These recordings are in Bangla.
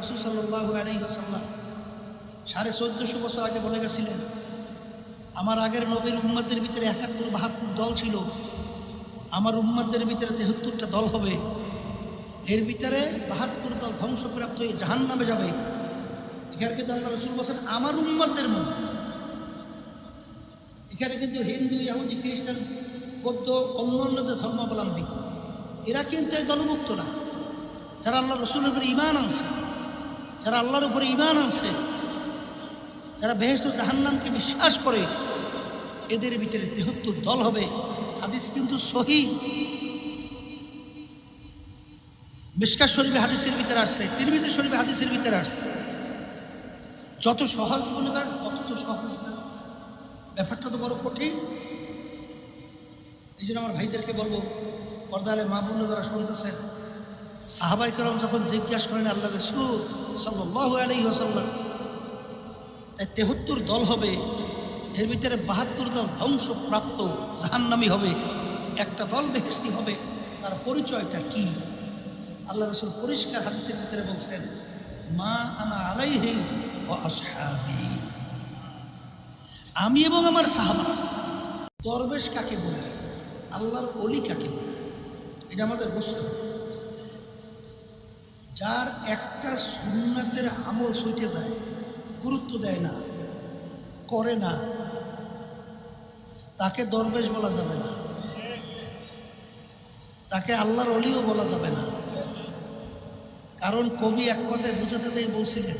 রসুল সাল্লাহ আলী আসাল্লাম সাড়ে চোদ্দশো বছর আগে বলে গেছিলেন, আমার আগের নবীর উম্মাদের ভিতরে একাত্তর, বাহাত্তর দল ছিল। আমার উম্মাদের ভিতরে তেহাত্তরটা দল হবে। এর ভিতরে বাহাত্তর দল ধ্বংসপ্রাপ্ত হয়ে জাহান নামে যাবে। এখানে কিন্তু আল্লাহ রসুল বলছেন, আমার উম্মাদের মধ্যে এখানে কিন্তু হিন্দু, ইহুদি, খ্রিস্টান, বৌদ্ধ, অন্যান্য যে ধর্মাবলম্বী, এরা কিন্তু এই দলমুক্ত না। যারা আল্লাহ রসুলের ইমান আনছে। যারা আল্লাহর উপরে ইমান আনছে, যারা বেহেস্ত জাহান্নামকে বিশ্বাস করে, এদের ভিতরে তেহত্তর দল হবে। হাদিস কিন্তু সহি। মিসকার শরীফে হাদিসের ভিতরে আসছে তিরমিজের শরীফে হাদিসের ভিতরে আসছে। যত সহজ মনে করেন, তত তো সহজ না। ব্যাপারটা তো বড় কঠিন। এই জন্য আমার ভাইদেরকে বলব পর্দালে মা বোন যারা শুনতেছেন সাহাবাই করম যখন জিজ্ঞাসা করেন আল্লাহ রসুল সাল্লাহ আলী ওসাল্লাম তাই তেহত্তর দল হবে, এর ভিতরে বাহাত্তর দল ধ্বংসপ্রাপ্ত, জাহান্নামি হবে, একটা দল বেহেস্তি হবে, তার পরিচয়টা কি? আল্লাহ রসুল পরিষ্কার হাদিসের ভিতরে বলছেন, মা আনা আলাইহি ও আসহাবি। আমি এবং আমার সাহাবারা, দরবেশ কাকে বলে? আল্লাহর অলি কাকে বলে? এটা আমাদের বুঝতে হবে। যার একটা সুন্নাতের আমল সইটে যায়, গুরুত্ব দেয় না, করে না, তাকে দরবেশ বলা যাবে না, তাকে আল্লাহর অলিও বলা যাবে না। কারণ কবি এক কথায় বুঝাতে চাই, বলছিলেন,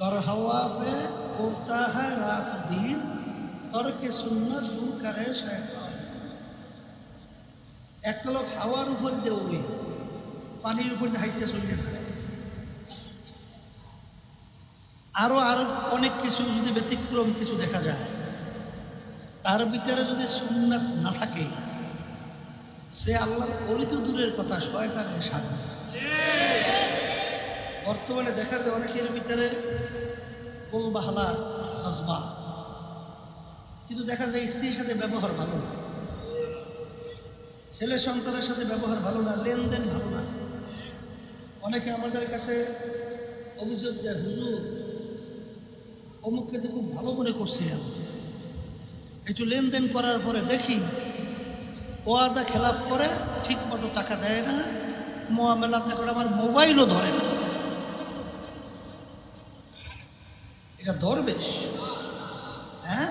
কর হাওয়া পে উড়তা হ্যায় রাত দিন, তরকে সুন্নত দু করে শয়তান। একটা লোক হাওয়ার উপর দিয়ে উড়ে পানির উপর হাইটে চলে যায়। আরও আরও অনেক কিছু যদি ব্যতিক্রম কিছু দেখা যায়, তার ভিতরে যদি সুন্নাত না থাকে, সে আল্লাহর অলিত দূরের কথা শয়তানের সামনে। বর্তমানে দেখা যায় অনেকের ভিতরে গোলবাহালা সাজবা কিন্তু দেখা যায় স্ত্রীর সাথে ব্যবহার ভালো না। ছেলে সন্তানের সাথে ব্যবহার ভালো না, লেনদেন ভালো না। অনেকে আমাদের কাছে অভিযোগ দেয়, হুজুর, অমুককে তো খুব ভালো মনে করছিলাম একটু লেনদেন করার পরে দেখি, ওয়াদা খেলাপ করে ঠিক মতো টাকা দেয় না মোয়ামেলা করে আমার মোবাইলও ধরে না। এটা দরবেশ হ্যাঁ?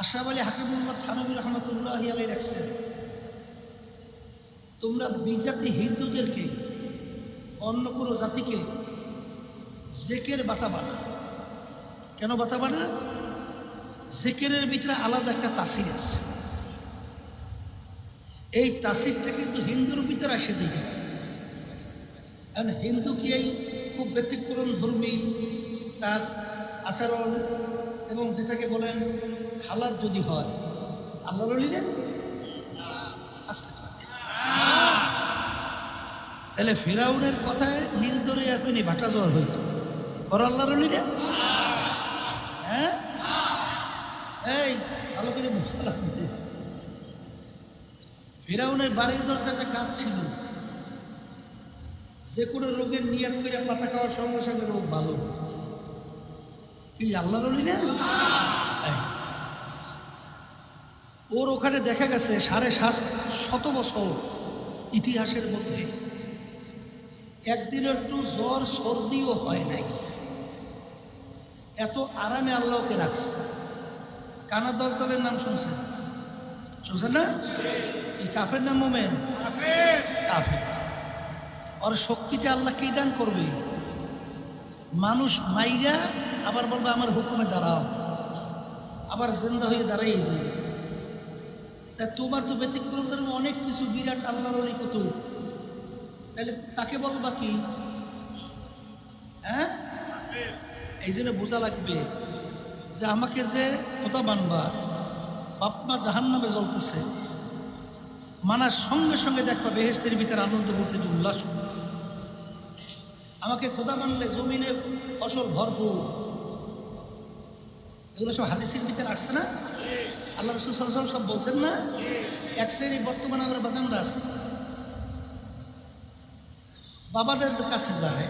আশরাফ আলী হাকিম মোহাম্মদ থানবী রহমতুল্লাহ আলাই রাখছেন। তোমরা বিজাতি হিন্দুদেরকে, অন্য কোনো জাতিকে জেকের বাতা বানা। কেন বাতা বানা? জেকেরের ভিতরে আলাদা একটা তাসির আছে। এই তাসিরটা কিন্তু হিন্দুর ভিতরে আসে যে। কারণ হিন্দু কি এই খুব ব্যতিক্রম ধর্মী? তার আচরণ এবং যেটাকে বলেন হালাত যদি হয় আল্লাহ রলিলেন তাহলে ফেরাউনের কথায় নীল ধরে এখনই ভাটা জ্বর হইতো। ওর আল্লাহ রলিলে হ্যাঁ? এই, ভালো করে মুসালাম ফেরাউনের বাড়ির দরজাটা কাজ ছিল। যে কোনো রোগের নিয়াত করে পাতা খাওয়ার সঙ্গে সঙ্গে রোগ ভালো। এই আল্লাহ রলি না ওর ওখানে দেখা গেছে সাড়ে সাত শত বছর ইতিহাসের মধ্যে। একদিন একটু জ্বর সর্দিও হয় নাই। এত আরামে আল্লাহকে রাখছে। কানা দশ দলের নাম শুনছেন? শুনছেন না? এই কাফের নাম মোমেন? কাফের। ওর শক্তিটা আল্লাহ কি দান করবে? মানুষ মাইরা আবার বলবে আমার হুকুমে দাঁড়াও। আবার জিন্দা হয়ে দাঁড়াই যাবে। তা তোমার তো ব্যতিক্রম অনেক কিছু বিরাট আল্লাহর কত তাহলে তাকে বলবা কি? হ্যাঁ? এই জন্য বোঝা লাগবে যে আমাকে যে কথা মানবা বাপমা জাহান নামে জ্বলতেছে, মানার সঙ্গে সঙ্গে দেখবা বেহেস্তের ভিতরে আনন্দ করতে উল্লাস আমাকে খোদা মানলে জমিনে ফসল ভরপুর। এগুলো সব হাদিসের ভিতরে আসছে না? আল্লাহ রসুল সব বলছেন না? এক শ্রেণি বর্তমানে আমরা বাজানরা আছি। বাবাদের কাছে যায়।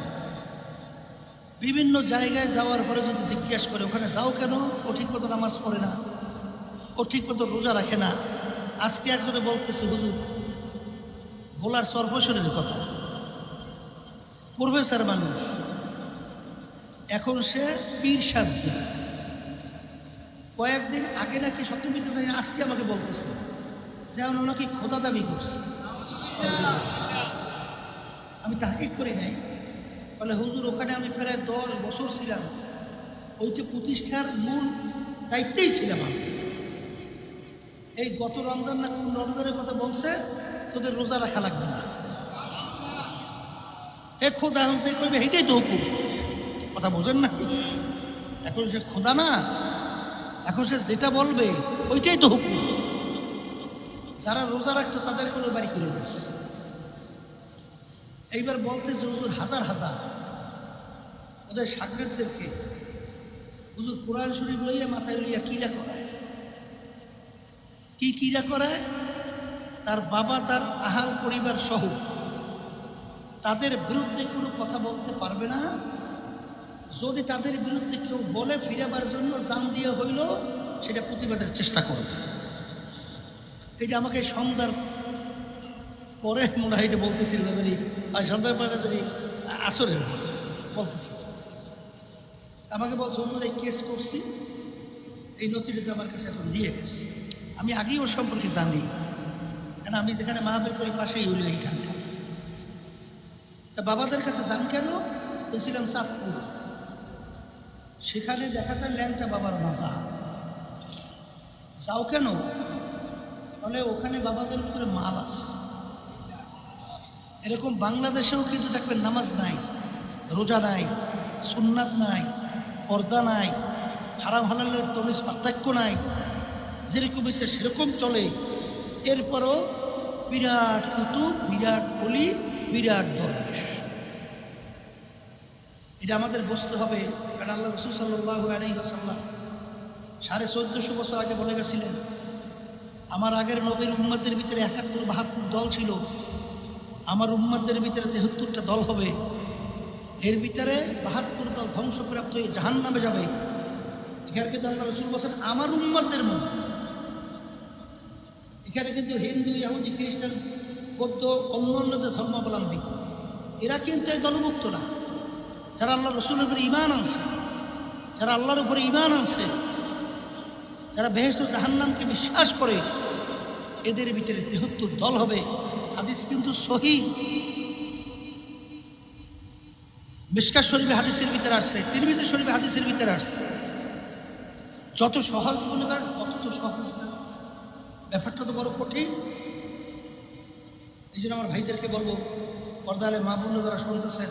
বিভিন্ন জায়গায় যাওয়ার পরে যদি জিজ্ঞেস করে, ওখানে যাও কেন? ও ঠিক মতো নামাজ পড়ে না। ও ঠিক মতো রোজা রাখে না। আজকে একজনে বলতেছে, হুজুর, ভোলার সর্বসরের কথা। প্রফেসর মানুষ, এখন সে পীর সাজছে। কয়েকদিন আগে নাকি সপ্তমীতে জানি, আজকে আমাকে বলতেছে যে ওনাকে খোদা দাবি করছি। আমি তাহাকিক করি নাই। বলে, হুজুর, ওখানে আমি প্রায় দশ বছর ছিলাম। ওই যে প্রতিষ্ঠার মূল দায়িত্বেই ছিলাম আমি। এই গত রমজান না কোন রমজানের কথা বলছে, তোদের রোজা রাখা লাগবে না। এ খোদা, এখন সে করবে এইটাই তো হুকুম। কথা বোঝেন না এখন সে খোদা না, এখন সে যেটা বলবে, ওইটাই তো হুকুম। যারা রোজা রাখতো তাদের কোনো বাড়ি করে দিচ্ছে এইবার বলতেছে, হুজুর, হাজার হাজার। ওদের সাগরেদদেরকে হুজুর, কোরআন শরীফ লইয়া মাথায় লইয়া কিরা করায়? কি কিরা করায়? তার বাবা, তার আহাল পরিবার সহ। তাদের বিরুদ্ধে কোনো কথা বলতে পারবে না। যদি তাদের বিরুদ্ধে কেউ বলে ফিরাবার জন্য জান দিয়ে হইল, সেটা প্রতিবাদের চেষ্টা করবে। এটা আমাকে সন্ধ্যার পরে এটা বলতেছিল না জানি। আর সন্ধ্যার পরে জানি, আসরের পর বলতেছি আমাকে বলছে হুজুর এই কেস করছি। এই নথিটা আমার কাছে এখন দিয়ে গেছে। আমি আগেই ওর সম্পর্কে জানি। কেন আমি যেখানে মাহবের করি, পাশেই হইল এইখানটা। তা বাবাদের কাছে যান কেন? গেছিলাম চাঁদপুর। সেখানে দেখা যায় ল্যাংটা বাবার মাজা যাও কেন? বলে ওখানে বাবাদের ভিতরে মাল আছে। এরকম বাংলাদেশেও কিন্তু দেখবেন নামাজ নাই, রোজা নাই, সুন্নাত নাই, পর্দা নাই, হারাম হালালের তমিজ পার্থক্য নাই, যেরকম ইচ্ছে সেরকম চলে। এরপরও বিরাট কুতুব, বিরাট অলি, বিরাট দরবেশ। এটা আমাদের বুঝতে হবে আল্লাহ রসুল সাল্লাহ আলী আসাল্লাম সাড়ে চোদ্দশো বছর আগে বলে গেছিলেন, আমার আগের নবীর উম্মাদের ভিতরে একাত্তর, বাহাত্তর দল ছিল। আমার উম্মাদের ভিতরে তেহত্তরটা দল হবে। এর ভিতরে বাহাত্তর দল ধ্বংসপ্রাপ্ত হয়ে জাহান নামে যাবে। এখানে কিন্তু আল্লাহ রসুল বলছেন, আমার উম্মাদের মধ্যে এখানে কিন্তু হিন্দু, ইহুদি, খ্রিস্টান, বৌদ্ধ, অন্যান্য যে ধর্মাবলম্বী, এরা কিন্তু এই দলমুক্ত না যারা আল্লাহ রসুলের উপরে ইমান আনছে, যারা আল্লাহর উপরে ইমান আনছে, যারা বেহেস্ত জাহান্নামকে বিশ্বাস করে, এদের ভিতরে তেহত্তর দল হবে। হাদিস কিন্তু সহি। মিসকার শরীফে হাদিসের ভিতরে আসছে তিরমিজের শরীফে হাদিসের ভিতরে আসছে। যত সহজ মনে করেন, তত তো সহজ না। ব্যাপারটা তো বড় কঠিন। এই জন্য আমার ভাইদেরকে বলব পর্দালে মা বোন যারা শুনতেছেন।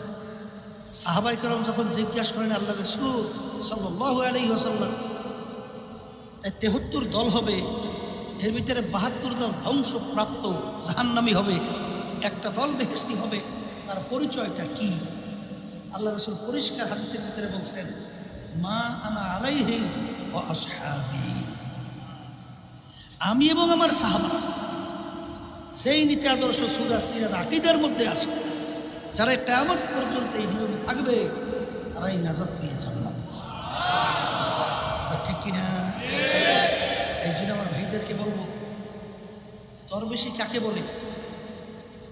সাহাবাই করম যখন জিজ্ঞাসা করেন, আল্লাহ রসুল সাল্লাহ আলী হোসাল্লাম তাই তেহত্তর দল হবে এর ভিতরে বাহাত্তর দল ধ্বংসপ্রাপ্ত জাহান্নামি হবে। একটা দল বেহেস্তি হবে। তার পরিচয়টা কি? আল্লাহ রসুল পরিষ্কার হাদিসের ভিতরে বলছেন, মা আনা আলাইহি ও আসহাবি। আমি এবং আমার সাহাবারা সেই নীতি আদর্শ সুদা সিরাত আকিদার মধ্যে আছে, যারা কেমন পর্যন্ত এই নিয়ম থাকবে, তারাই নাজাত পেয়ে জান্নাত। ঠিক কিনা? এই জন্য আমার বলব? দরবেশি কাকে বলে?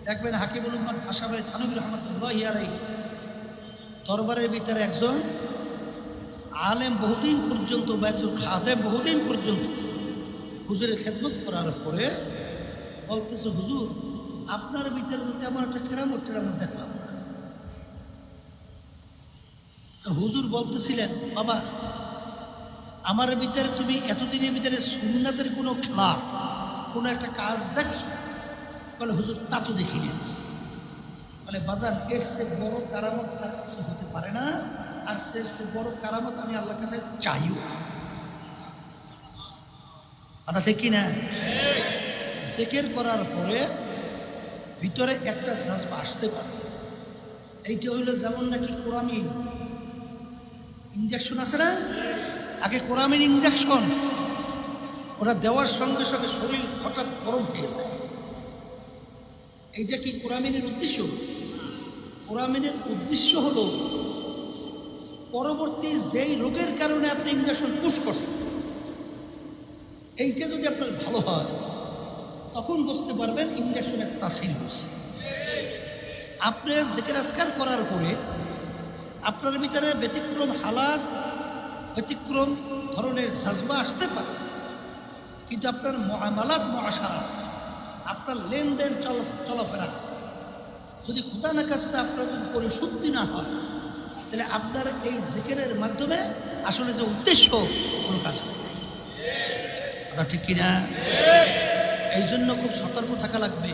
দেখবেন হাকিবুল উম্মান আশাবাই থানবির রহমতুল্লাহ ইয়ারাই দরবারের ভিতরে একজন আলেম বহুদিন পর্যন্ত বা একজন খাদেম বহুদিন পর্যন্ত হুজুরের খেদমত করার পরে বলতেছে, হুজুর, আপনার ভিতরে তো তেমন একটা কেরামত টেরামত দেখলাম হুজুর বলতেছিলেন, বাবা আমার ভিতরে তুমি এতদিনের ভিতরে সুন্নাতের কোনো খেলা কোনো একটা কাজ দেখছ? বলে, হুজুর, তা তো দেখিনি। বলে বাজার এর সে বড় কারামত আর কিছু হতে পারে না। আর সে সে বড় কারামত আমি আল্লাহর কাছে চাইও কথা ঠিক কিনা? জেকের করার পরে ভিতরে একটা জাজবা আসতে পারে। এইটা হইল যেমন নাকি কোরামিন ইঞ্জেকশন আছে না? আগে কোরামিন ইঞ্জেকশন ওটা দেওয়ার সঙ্গে সঙ্গে শরীর হঠাৎ গরম হয়ে যায়। এইটা কি কোরামিনের উদ্দেশ্য? ফোরামিনের উদ্দেশ্য হল, পরবর্তী যেই রোগের কারণে আপনি ইঞ্জেকশন পুশ করছেন, এইটা যদি আপনার ভালো হয়, তখন বুঝতে পারবেন ইঞ্জেকশনের তাসির হচ্ছে। আপনি জেকের আসকার করার পরে, আপনার ভিতরে ব্যতিক্রম হালাত ব্যতিক্রম ধরনের জাজবা আসতে পারে। কিন্তু আপনার মহামালাত মহাসারা আপনার লেনদেন চল, চলাফেরা, যদি খুদা না কাজটা আপনার যদি পরিশুদ্ধি না হয়, তাহলে আপনার এই জিকেরের মাধ্যমে আসলে যে উদ্দেশ্য, কোনো কাজ। কথা ঠিক কিনা এই জন্য খুব সতর্ক থাকা লাগবে।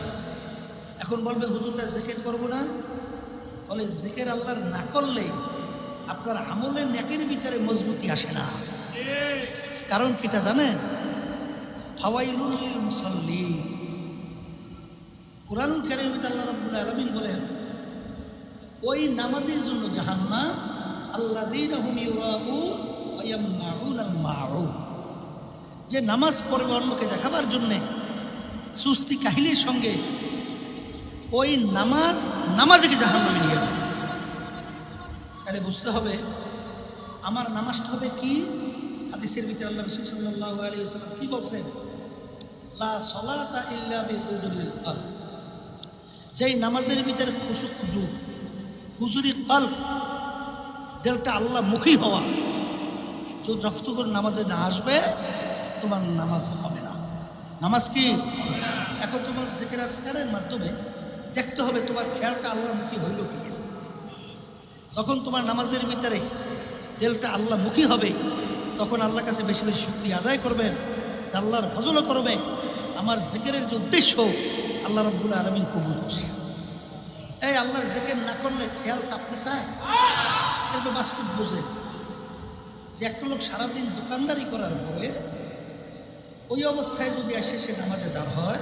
এখন বলবে হুজুরটা জেকের করব না? বলে, জেকের আল্লাহর না করলে আপনার আমলের নেকের ভিতরে মজবুতি আসে না। কারণ কি তা জানেন? হাওয়াইলুল লিল মুসাল্লি। কোরআনুল আল্লাহ রাব্বুল আলামিন বলেন, ওই নামাজের জন্য ইয়ামনাউনাল মাউন। যে নামাজ পড়বে অন্যকে দেখাবার জন্যে, সুস্তি কাহিনীর সঙ্গে ওই নামাজ, নামাজকে জাহান্নামে নিয়ে যাবে। তাহলে বুঝতে হবে, আমার নামাজটা হবে কি? হাদিসের ভিতরে আল্লাহ রসুল সাল্লাল্লাহু আলাইহি ওয়াসাল্লাম কি বলছেন? যেই নামাজের ভিতরে খুশু খুজু হুজুরি কলব দিলটা আল্লাহ মুখী হওয়া, তো যতক্ষণ নামাজে না আসবে, তোমার নামাজ হবে না। নামাজ কি? এখন তোমার জিকির আসকারের মাধ্যমে দেখতে হবে তোমার খেয়ালটা আল্লাহমুখী হইল কি। যখন তোমার নামাজের ভিতরে দিলটা আল্লাহমুখী হবে, তখন আল্লাহর কাছে বেশি বেশি শক্তি আদায় করবেন আল্লাহর ফজলও করবে। আমার জিকিরের যে উদ্দেশ্য, আল্লাহ রব্বুল আলমিন কবুল করছে। এই আল্লাহর জিকির না করলে খেয়াল চাপতে চায়? কিন্তু বাস্তব বোঝে। যে একটা লোক সারাদিন দোকানদারি করার পরে ওই অবস্থায় যদি আসে, সে নামাজে দাঁড় হয়,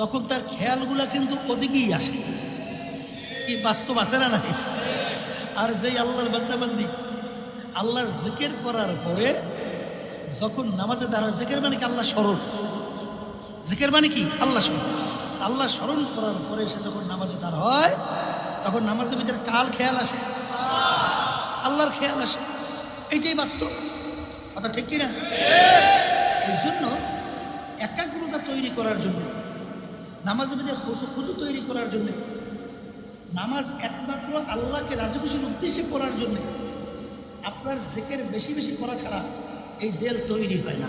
তখন তার খেয়ালগুলা কিন্তু ওদিকেই আসে। কি বাস্তব আছে না নাই? আর যেই আল্লাহর বান্দাবান্দি আল্লাহর জিকের করার পরে যখন নামাজে দাঁড়ায় জিকের মানে কি? আল্লাহ স্মরণ। জিকের মানে কি? আল্লাহ স্মরণ। আল্লাহ স্মরণ করার পরে সে যখন নামাজে দাঁড় হয় তখন নামাজের ভিতরে কাল খেয়াল আসে? আল্লাহর খেয়াল আসে। এইটাই বাস্তব। কথা ঠিক কিনা? এই জন্য একাগ্রতা তৈরি করার জন্য নামাজের মধ্যে খুশু খুশু তৈরি করার জন্য নামাজ একমাত্র আল্লাহকে রাজি খুশির উদ্দেশ্যে পড়ার জন্য। আপনার জেকের বেশি বেশি করা ছাড়া এই দেল তৈরি হয় না।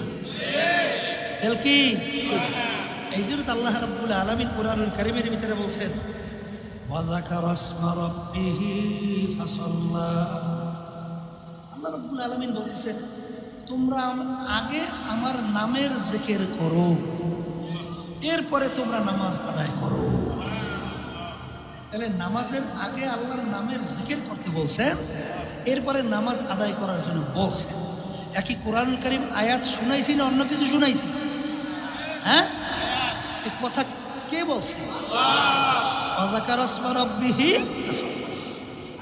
দেল কি? এই জন্য তো আল্লাহ রাব্বুল আলামিন কোরআনুল কারিমের ভিতরে বলছেন আল্লাহ রাব্বুল আলামিন বলতেছেন, তোমরা আগে আমার নামের জিকির করো, এরপরে তোমরা নামাজ আদায় করো। তাহলে নামাজের আগে আল্লাহর নামের জিকির করতে বলছেন, এরপরে নামাজ আদায় করার জন্য বলছেন। একই কোরআন করিম আয়াত শুনাইছি না অন্য কিছু শুনাইছি? হ্যাঁ? এ কথা কে বলছে?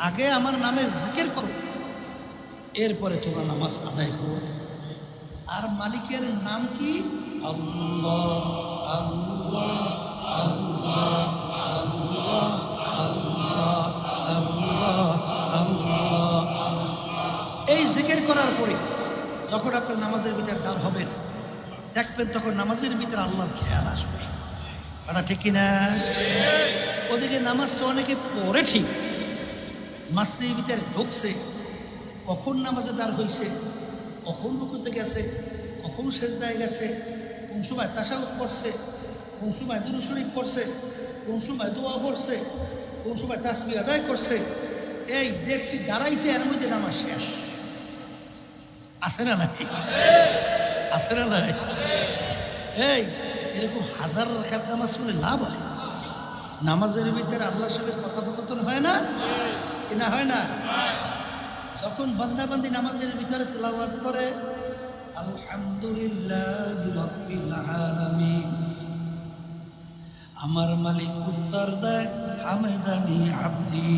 আগে আমার নামের জিকির করো, এরপরে তোমরা নামাজ আদায় করো। আর মালিকের নাম কি? আল্লাহ আল্লাহ আল্লাহ। যখন আপনি নামাজের ভিতরে দাঁড় হবেন, দেখবেন তখন নামাজের ভিতরে আল্লাহর খেয়াল আসবে। কথা ঠিক কিনা? ওদিকে নামাজ তো অনেকে পড়ে ঠিক, মাসির ভিতরে ঢুকছে, কখন নামাজে দাঁড় হয়েছে কখন রুকুতে গেছে, কখন সেজদায় গেছে, কোন সময় তাসাউদ পড়ছে, কোন সময় দুরু পড়ছে, কোন সময় দোয়া পড়ছে, কোন সময় তাসবি আদায় করছে, এই দেখছি দাঁড়াইছে, এর মধ্যে নামাজ শেষ। আছে না নাই? আছে না নাই? এই, এরকম হাজার রাখাত নামাজ পড়লে লাভ হয়? নামাজের ভিতরে আল্লাহর সঙ্গে কথোপকথন হয় না? কি না হয় না? যখন বান্দাবান্দি নামাজের ভিতরে তেলাওয়াত করে, আলহামদুলিল্লাহ আমার মালিক উত্তর দেয়, হামেদানি আব্দি।